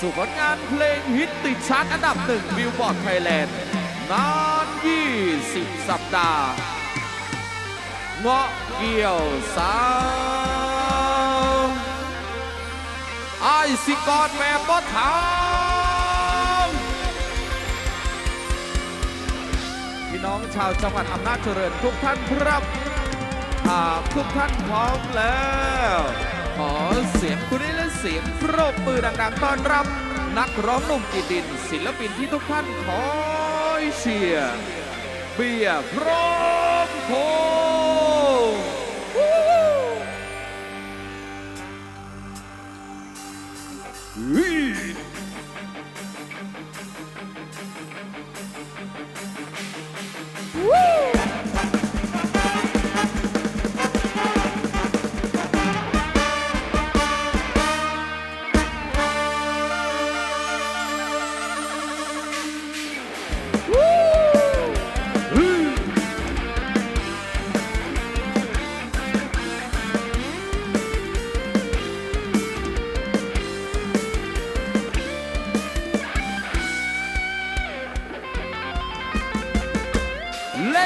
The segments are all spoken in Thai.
สู่ผลงานเพลงฮิตติดชาร์ตอันดับหนึ่งบิลบอร์ดไทยแลนด์นาน 20 สัปดาห์ เงาะเกี่ยวสาวไอายสิกรแบบบ่ถามพี่น้องชาวจังหวัดอำนาจเจริญทุกท่านครับหากทุกท่านพร้อมแล้ว ขอเสียงคุณนี้และเสียงปรบมือดังๆต้อนรับ นักร้องหนุ่มกีดิน ศิลปินที่ทุกท่านคอยเชียร์เบียร์พร้อมพง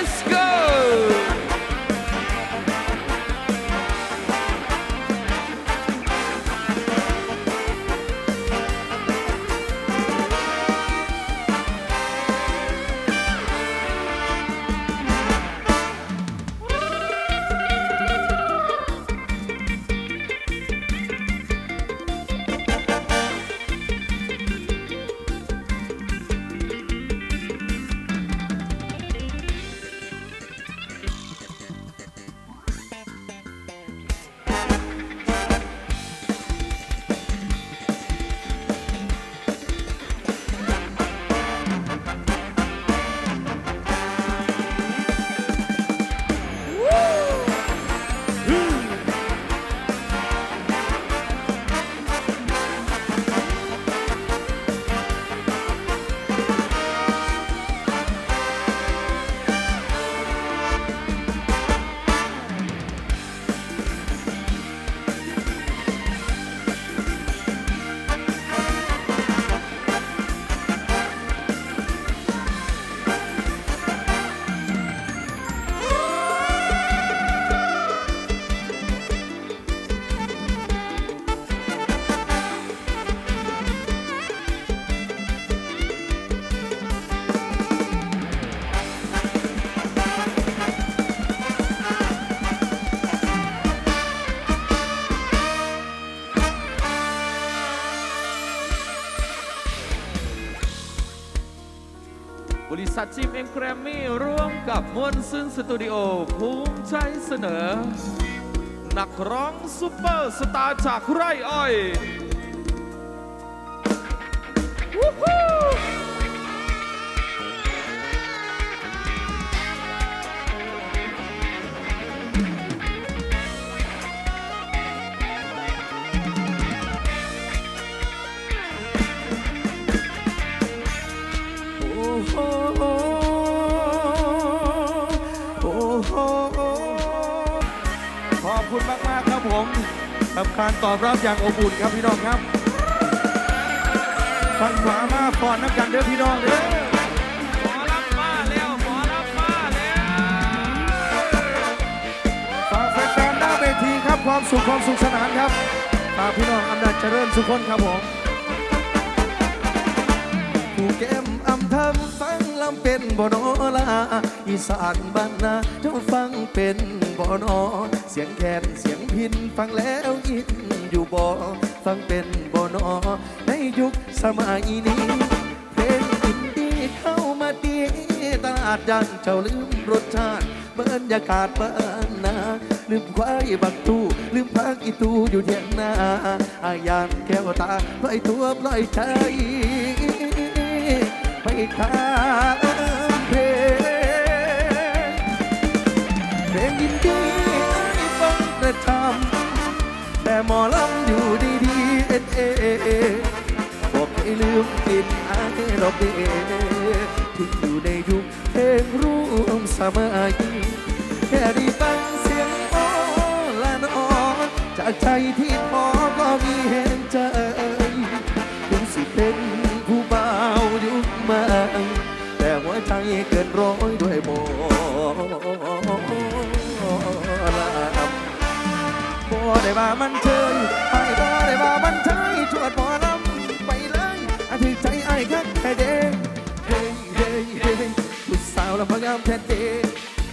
Let's go! ษัทจิมเอ็มแกรมมี่ร่วมกับมวลซึ่งสตูดิโอภูมิใจเสนอ นักร้องซูเปอร์สตาร์จากไร่อ้อย กับการตอบรับอย่างอบอุ่นครับพี่น้องครับฟังขวามาก่อนน้ำกันเด้อพี่น้องเด้อหมอรับมาแล้วหมอรับมาแล้วฝากแฟนๆหน้าเวทีครับความสุขความสุขสนานครับฝากพี่น้องอำนาจเจริญสุขคนครับผมผู้เก็ม อำทำฟังเป็นบ่นอลาอีสานบ้านนาเจ้าฟังเป็นบ่นอเสียงแคนเสียงพินฟังแล้วอินอยู่บ่ฟังเป็นบ่นอในยุคสมัยนี้เพลงอินดี้เข้ามาดีตลาดยังเจ้าลืมรสชาติบรรยากาศบ้านนาลืมควายบักตูลืมพักอีตูอยู่เทียงนาอายานแก้วตาปล่อยตัวปล่อยใจ ไปข้ามเพลงเพลงยินดีให้ฟังประจำแต่หมอลำอยู่ดีดีเอ็นเอบอกให้ลืมกินไอ้รอบเดที่อยู่ในยุคเพลงร่วมสมัยแค่ได้ฟังเสียงโอละนอนจากใจที่ท้อก็มีเห็นใจถึงสิเป็น เกินร้อยด้วยโมลำบ่ได้ว่ามันเชยไอ้บ่ได้ว่ามันเชยชวนบ่ลำไปเลยอาทิใจไอ้คักแค่เด้เฮ้ยเฮ้ยเฮ้ยผู้สาวลำพงามแท้เด้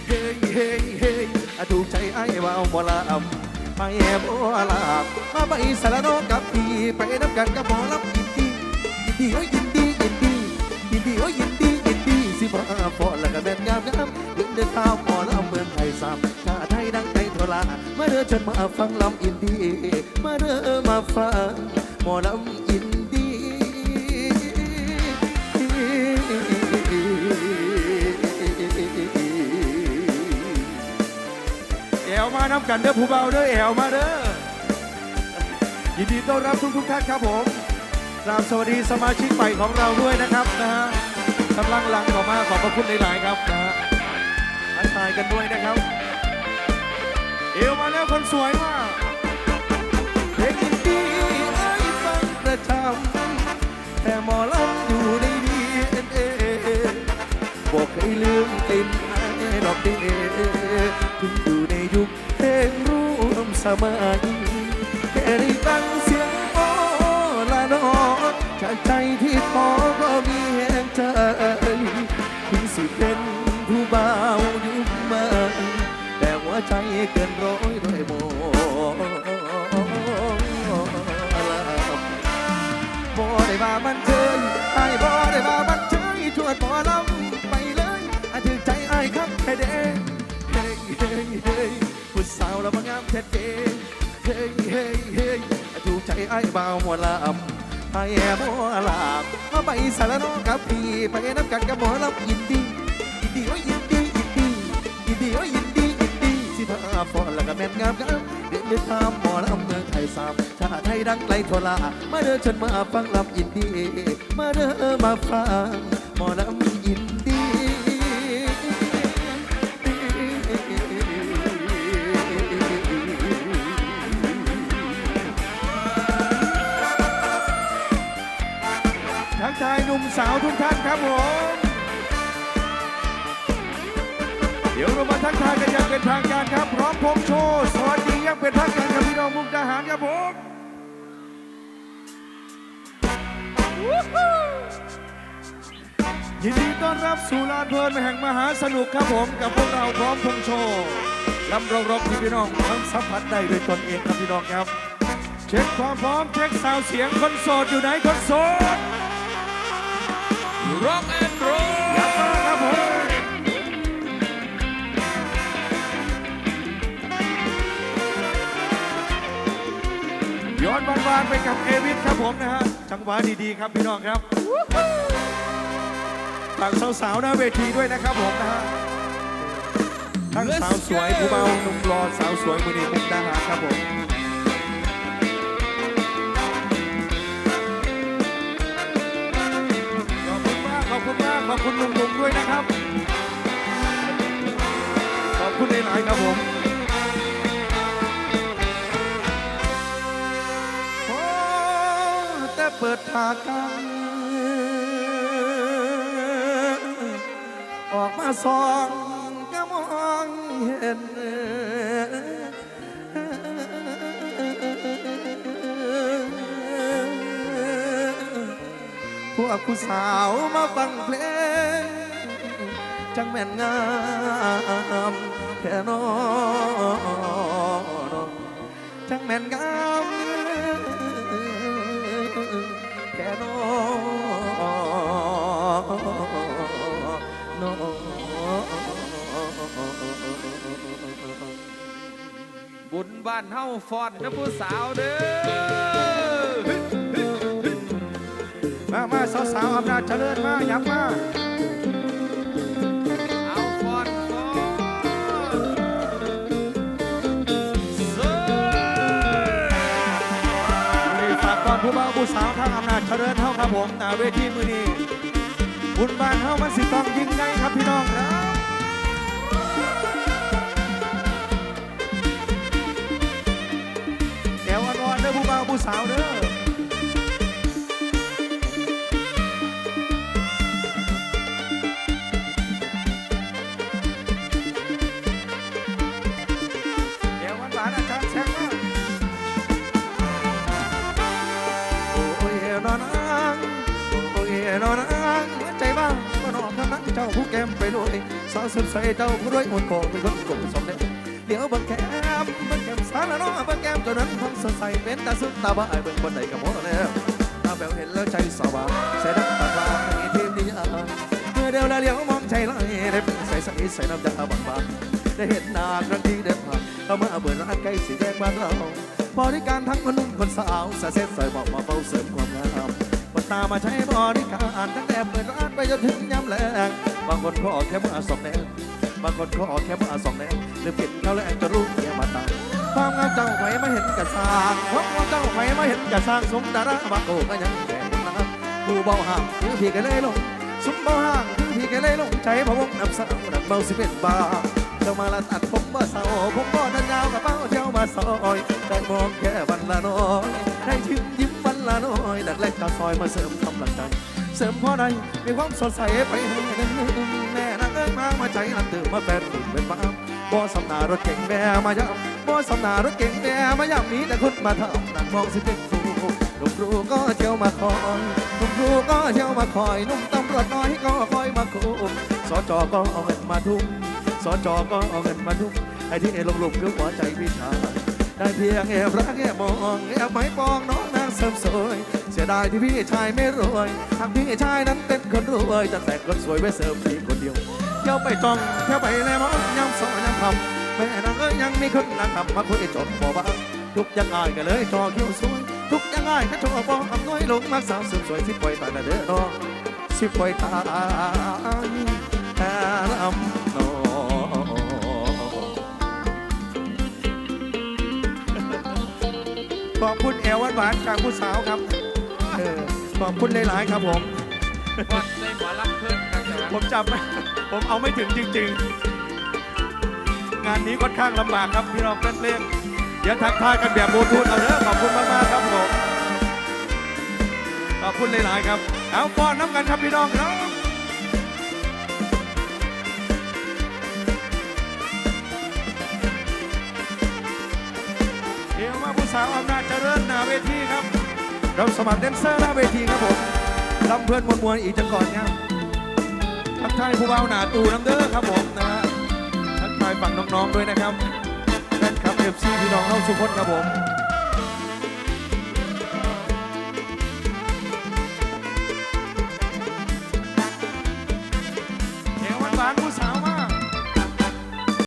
เฮ้ยเฮ้ยเฮ้ยอาถูกใจไอ้ว่าเอาบ่ลำไปแอบบ่ลำมาไปสารโนกับพี่ไปนับกันกับบ่ลำยินดียินดีโอ้ยินดียินดียินดีโอ้ยิน บ่พอแล้วก็แม่นงามงามยินเดินทางบ่ลำเมืองไทยสามชาไทยดังใจโทรลามาเด้อฉันมาฟังลำอินดีมาเด้อมาฟังหมอลำอินดีแอวมาน้ำกันเด้อผู้เบาเด้อแอวมาเด้อยินดีต้อนรับทุกทุกท่านครับผมกราบสวัสดีสมาชิกใหม่ของเราด้วยนะครับนะฮะ กำลังหลังออมาขอบพระคุณหลาย ๆ ครับนะฮะทักทายกันด้วยนะครับ เอวมาแล้วคนสวยมากเพลงอินดี้ไอ้ฟังประจำแต่หมอลำอยู่ในดีเอ็นเอบอกเคยลืมตินไอ้ดอกเดถึงอยู่ในยุคเพลงร่วมสมัยแค่ได้ฟังเสียงโอละนอจากใจที่ขอก็มีแห่ง ใจถึงสิเป็นผู้เบายุคใหม่แต่หัวใจเกินร้อยด้วยโมบ่ได้ว่ามันเชยไอ้บ่ได้ว่ามันเชยชวนบ่ลำไปเลยอาถึงใจไอ้คักแค่เด้เฮ้ยเฮ้ยเฮ้ยผู้สาวแล้วมางามแท้เด้เฮ้ยเฮ้ยเฮ้ยถูกใจไอ้บ่าวหัวลำ ไอ้แอบหัวลำมาไปสารนอกับพี่ไปน้ำกันกับหมอลำยินดียินดีโอ้ยินดียินดียินดีโอ้ยินดียินดีสิพาฟอนแล้วก็แม่นงามกันเด็กเดือดทามหมอลำเมืองไทยสามชาไทยดังไกลทั่วลามาเดินฉันมาฟังลำยินดี มาเดินมาฟังหมอลำายหนุ่มสาวทุกท่านครับผม เดี๋ยวเรามาทักทายกันอย่างเป็นทางการครับ พร้อมพงโชว์สวัสดีอยังเป็นทางการกับพี่น้องมุกดาหารครับผมยินดีต้อนรับสู่ลานเพลินแห่งมหาสนุกครับผมกับพวกเราพร้อมพงโชว์ลำรองรบที่พี่น้องทั้งสัมผัสได้ด้วยตนเองครับพี่น้องครับ เช็คความพร้อมเช็คสาวเสียงคนโสดอยู่ไหนคนโสด Rock and roll ยับมาครับผมย้อนวานๆไปกับเอวิสครับผมนะฮะ จังหวะดีๆครับพี่น้องครับฝากสาวๆหน้าเวทีด้วยนะครับผมนะฮะทั้งสาวสวยผู้เบาหนุ่มรอสาวสวยมือนีมุกดาหารครับผม ขอบคุณลุงลุงด้วยนะครับ ขอบคุณหลาย ๆ ครับผมขอแต่เปิดทางกันออกมาสอง พวกผู้สาวมาฟังเพลง จังแม่นงามแค่นอจังแม่นงามแค่นอนอบุญบ้านเฮาฟอนนะผู้สาวเด้อ มามาสาวๆอำนาจเจริญมายับมาเอาฟอนฟอนเซ่นี่ฝากก่อนผู้บ่าวผู้สาวทางอำนาจเจริญเท่าครับผมหน้าเวทีมือนี้บุญบานเท่ามันสิต้องยิ่งใหญ่ครับพี่น้องครับแอวอ่อนๆเด้อผู้บ่าวผู้สาวเด้อ นอนอ้างหัวใจบ้างก็นอกคำนั้นเจ้าผู้แก้มไปด้วยสาวสุดใสเจ้าผู้ด้วยหุ่นโคงเป็นคนกลุ่มสมเด็จเดี๋ยวเบังแก้มเบังแก้มสารน้อเบังแก้มตัวนั้นทั้งสดใสเป็นตาสุดตาบ้าไอ้เบิ่งบนไหนกับหมดแล้วตาแบวเห็นแล้วใจสบายใส่ดังตาลาในทีมนี้เมื่อเดียวแล้วเลี้ยวมองใจไหลได้เป็นใส่ใส่ใส่น้ำตาบางบางได้เห็นหน้าครั้งที่เดินผ่านเข้ามาเบื่อร้านใกล้สีแดงบ้านเราบริการทั้งคนหนุ่มคนสาวสะเซ็ตใส่บอกมาเฝ้าเสริมความงาม ตามมาใช้บริการตั้งแต่เปิดร้านไปจนถึงยามแลงบางคนก็ออกแค่มาสองแนวบางคนก็ออกแค่มาสองแนวหรือเปลี่ยนเขาแล้วจะรู้เมียมาตามความงามเจ้าไฟมาเห็นกระสร้างความงามเจ้าไฟมาเห็นกระสร้างสมดาราบางโกก็ยังแก่น้ำผู้เบาห่างคือพี่ก็เลยลงสุมเบาห่างคือพี่ก็เลยลงใจพะวงน้ำสาวนักเบาสิเป็นบาเจ้ามาละตัดผมบ่เศร้าผมบ่ดันยาวกับเป้าเจ้ามาซอยได้มองแค่วันละน้อยได้ชิมยิ้ม ละน้อยดักแรกตาซอยมาเสริมกำลังใจ เสริมพอใดมีความสดใสไปให้นึงแม่นางเอ้ยมามาใจนันตื่นมาแฟนตื่นเป็นบ้าบ่สำนารถเก่งแม่มาย่ำบ่สำนารถเก่งแม่มาย่ำมีแต่คนมาทำนั่งมองสิเป็นครูลูกครูก็เที่ยวมาคอยลูกครูก็เที่ยวมาคอยนุ่มตำรวจน้อยก็คอยมาคุมสจก็เอาเงินมาทุ่มสจก็เอาเงินมาทุ่มไอ้ที่ลงหลุมคือหัวใจพี่ชาย ได้เพียงแอบรักแอบมองแอบไม้ปองน้องนางเสริมสวยเสียดายที่พี่ชายไม่รวยหากพี่ชายนั้นเป็นคนรวยจะแต่งคนสวยไว้เสริมพี่คนเดียวเที่ยวไปจ้องเที่ยวไปแลมองย้ำสอนย้ำทำแม่นางเอ้ยยังมีคนนางขับมาคุยจนบ่บ้าทุกอยังอายก็เลยจอคิ้วสวยทุกอยังอายก็โชว์บองอำนวยลงมักสาวสวยสวยสิปล่อยตาเด้อน้องสิปล่อยตาแต่ลำ ขอบคุณแอลหวานๆจากผู้สาวครับเออขอบคุณหลายๆครับผมวัดในหมอลำเพิ่นกันแต่ว่าผมจำไม่ ผมเอาไม่ถึงจริง ๆ งานนี้ค่อนข้างลำบากครับพี่น้องเพื่อนเพลงเดี๋ยวทักทายกันแบบบลูทูธเอาเด้อขอบคุณมากๆครับผม ขอบคุณหลาย ๆ ครับ เอาป้อนน้ำกันครับพี่น้องครับ เราสมัครแดนเซอร์หน้าเวทีครับผมลำเพื่อนมวลๆอีกจังก่อนเนี่ยทักทายผู้บ่าวหนาตูน้ำเด้อครับผมนะฮะทักทายฝั่งน้องๆด้วยนะครับแฟนคลับเอฟซีพี่น้องเข้าสุพจน์ครับผม